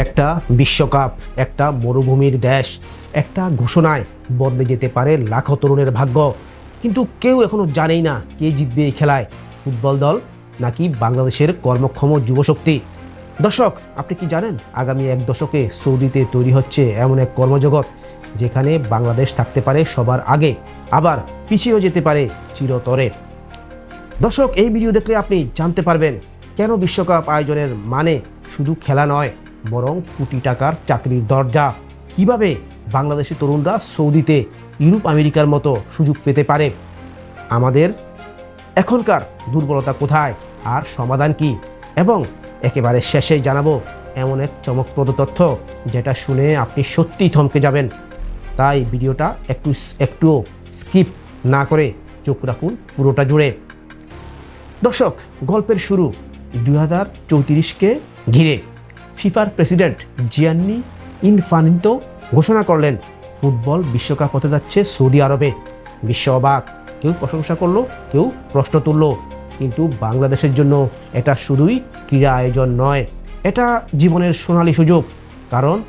একটা বিশ্বকাপ, একটা মরুভূমির দেশ, একটা ঘোষণায় বদলে যেতে পারে লাখো তরুণের ভাগ্য। কিন্তু কেউ এখনও জানেই না কে জিতবে এই খেলায়, ফুটবল দল নাকি বাংলাদেশের কর্মক্ষম যুবশক্তি। দর্শক, আপনি কি জানেন আগামী এক দশকে সৌদিতে তৈরি হচ্ছে এমন এক কর্মজগৎ, যেখানে বাংলাদেশ থাকতে পারে সবার আগে, আবার পিছিয়েও যেতে পারে চিরতরে। দর্শক, এই ভিডিও দেখলে আপনি জানতে পারবেন কেন বিশ্বকাপ আয়োজনের মানে শুধু খেলা নয় বরং কোটি টাকার চাকরির দরজা। কীভাবে বাংলাদেশি তরুণরা সৌদিতে ইউরোপ, আমেরিকার মতো সুযোগ পেতে পারে? আমাদের এখনকার দুর্বলতা কোথায়? আর সমাধান কি? এবং একেবারে শেষে জানাব এমন এক চমকপ্রদ তথ্য যেটা শুনে আপনি সত্যিই থমকে যাবেন। তাই ভিডিওটা একটু একটুও স্কিপ না করে চোখ রাখুন পুরোটা জুড়ে। দর্শক, গল্পের শুরু দুই হাজার চৌত্রিশকে ঘিরে। ফিফার প্রেসিডেন্ট জিয়ান্নি ইনফানিতো ঘোষণা করলেন, ফুটবল বিশ্বকাপ হতে যাচ্ছে সৌদি আরবে। বিশ্ব অবাক, কেউ প্রশংসা করল, কেউ প্রশ্ন তুললো। কিন্তু বাংলাদেশের জন্য এটা শুধুই ক্রীড়া আয়োজন নয়, এটা জীবনের সোনালী সুযোগ। কারণ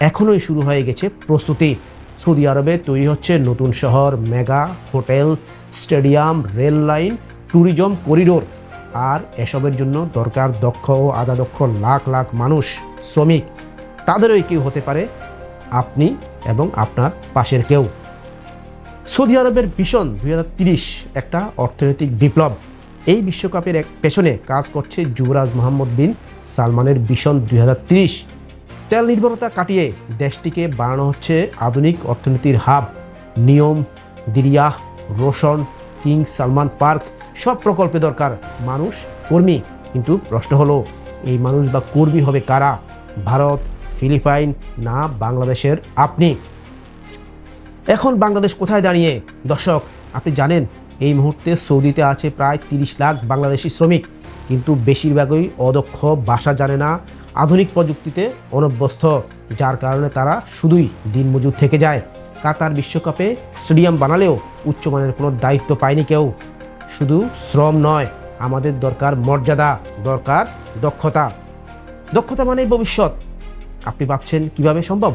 এখনোই শুরু হয়ে গেছে প্রস্তুতি। সৌদি আরবে তৈরি হচ্ছে নতুন শহর, mega, hotel, stadium, rail line, tourism corridor. আর এসবের জন্য দরকার দক্ষ ও আধা দক্ষ লাখ লাখ মানুষ, শ্রমিক, তাদেরই কেউ হতে পারে, আপনি এবং আপনার পাশের কেউ। সৌদি আরবের ভীষণ দুই একটা অর্থনৈতিক বিপ্লব। এই বিশ্বকাপের এক পেছনে কাজ করছে যুবরাজ মোহাম্মদ বিন সালমানের ভীষণ দুই তিরিশ। তেল নির্ভরতা কাটিয়ে দেশটিকে বানানো হচ্ছে আধুনিক অর্থনীতির hub. NEOM, Diriyah, Roshn, King Salman Park সব প্রকল্পে দরকার। মানুষ, কর্মী। কিন্তু প্রশ্ন হলো, এই মানুষ বা কর্মী হবে কারা? ভারত, ফিলিপাইন না বাংলাদেশের আপনি? এখন বাংলাদেশ কোথায় দাঁড়িয়ে? দর্শক, আপনি জানেন, এই মুহূর্তে সৌদিতে আছে প্রায় তিরিশ লাখ বাংলাদেশি শ্রমিক। কিন্তু বেশিরভাগই অদক্ষ ভাষা জানে না, আধুনিক প্রযুক্তিতে অনভ্যস্ত। যার কারণে তারা শুধুই দিনমজুর থেকে যায়। কাতার বিশ্বকাপে স্টেডিয়াম বানালেও উচ্চমানের কোনো দায়িত্ব পায়নি কেউ। শুধু শ্রম নয়, আমাদের দরকার মর্যাদা, দরকার দক্ষতা। দক্ষতা মানেই ভবিষ্যৎ। আপনি ভাবছেন কীভাবে সম্ভব?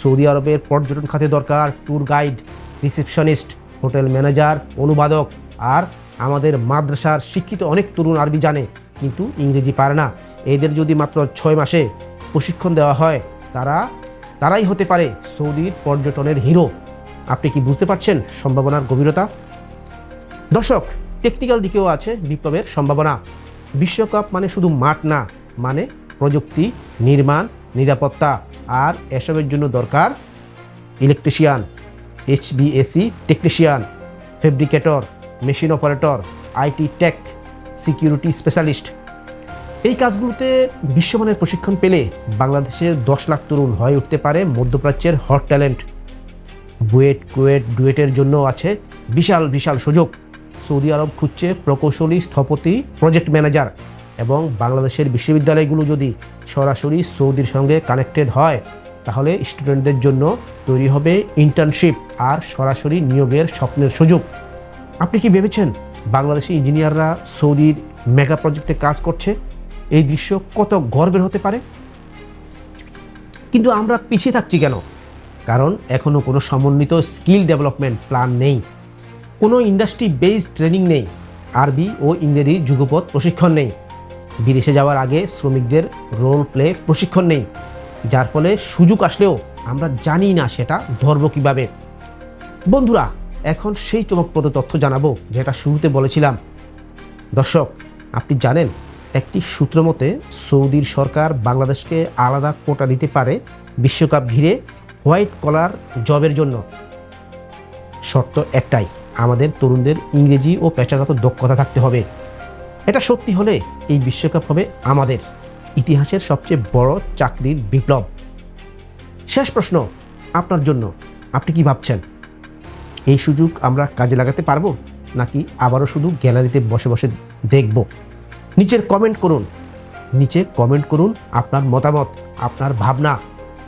সৌদি আরবের পর্যটন খাতে দরকার tour guide, receptionist, hotel manager, অনুবাদক আর আমাদের মাদ্রাসার শিক্ষিত অনেক তরুণ আরবি জানে, কিন্তু ইংরেজি পারে না। এদের যদি মাত্র ছয় মাসে প্রশিক্ষণ দেওয়া হয়, তারা, তারাই হতে পারে সৌদির পর্যটনের হিরো। আপনি কি বুঝতে পারছেন সম্ভাবনার গভীরতা? দর্শক টেকনিক্যাল দিকেও আছে বিপ্লবের সম্ভাবনা। বিশ্বকাপ মানে শুধু মাঠ না মানে প্রযুক্তি, নির্মাণ, নিরাপত্তা। আর এসবের জন্য দরকার electrician এইচবিএসি technician fabricator machine operator IT tech security specialist এই কাজগুলোতে বিশ্বমানের প্রশিক্ষণ পেলে বাংলাদেশের দশ লাখ তরুণ হয়ে উঠতে পারে মধ্যপ্রাচ্যের হট ট্যালেন্ট বুয়েট কুয়েট ডুয়েটের জন্য আছে বিশাল বিশাল সুযোগ। সৌদি আরব খুঁজছে প্রকৌশলী স্থপতি প্রজেক্ট ম্যানেজার এবং বাংলাদেশের বিশ্ববিদ্যালয়গুলো যদি সরাসরি সৌদির সঙ্গে কানেক্টেড হয়, তাহলে স্টুডেন্টদের জন্য তৈরি হবে ইন্টার্নশিপ আর সরাসরি নিয়োগের স্বপ্নের সুযোগ। আপনি কি ভেবেছেন বাংলাদেশি ইঞ্জিনিয়াররা সৌদির মেগা প্রজেক্টে কাজ করছে? এই দৃশ্য কত গর্বের হতে পারে? কিন্তু আমরা পিছিয়ে থাকছি কেন? কারণ এখনও কোনো সমন্বিত স্কিল ডেভেলপমেন্ট প্ল্যান নেই। কোনো ইন্ডাস্ট্রি বেসড ট্রেনিং নেই। আরবি ও ইংরেজি যুগপৎ প্রশিক্ষণ নেই। বিদেশে যাওয়ার আগে শ্রমিকদের রোল প্লে প্রশিক্ষণ নেই। যার ফলে সুযোগ আসলেও আমরা জানি না সেটা ধরব কীভাবে। বন্ধুরা, এখন সেই চমকপ্রদ তথ্য জানাব যেটা শুরুতে বলেছিলাম। দর্শক, আপনি জানেন, একটি সূত্র মতে সৌদির সরকার বাংলাদেশকে আলাদা কোটা দিতে পারে বিশ্বকাপ ঘিরে হোয়াইট কলার জবের জন্য। শর্ত একটাই আমাদের তরুণদের ইংরেজি ও পেশাগত দক্ষতা থাকতে হবে। এটা সত্যি হলে এই বিশ্বকাপ হবে আমাদের, ইতিহাসের সবচেয়ে বড় চাকরির বিপ্লব। শেষ প্রশ্ন, আপনার জন্য, আপনি কি ভাবছেন? এই সুযোগ আমরা কাজে লাগাতে পারব, নাকি আবারও শুধু গ্যালারিতে বসে বসে দেখব? নিচের কমেন্ট করুন। নিচে কমেন্ট করুন আপনার মতামত, আপনার ভাবনা।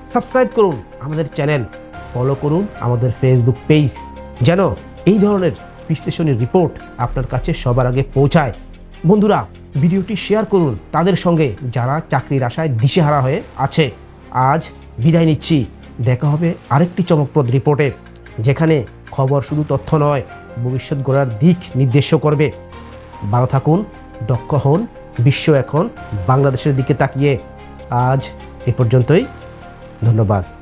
সাবস্ক্রাইব করুন আমাদের চ্যানেল। ফলো করুন আমাদের ফেসবুক পেজ যেন এই ধরনের বিশ্লেষণী রিপোর্ট আপনার কাছে সবার আগে পৌঁছায়। বন্ধুরা, ভিডিওটি শেয়ার করুন। তাদের সঙ্গে যারা চাকরির আশায় দিশেহারা হয়ে আছে, আজ বিদায় নিচ্ছি। দেখা হবে আরেকটি চমকপ্রদ রিপোর্টে, যেখানে খবর শুধু তথ্য নয়, ভবিষ্যৎ গড়ার দিক নির্দেশ করবে। ভালো থাকুন, দক্ষ হন, বিশ্ব এখন বাংলাদেশের দিকে তাকিয়ে। আজ এ পর্যন্তই। ধন্যবাদ।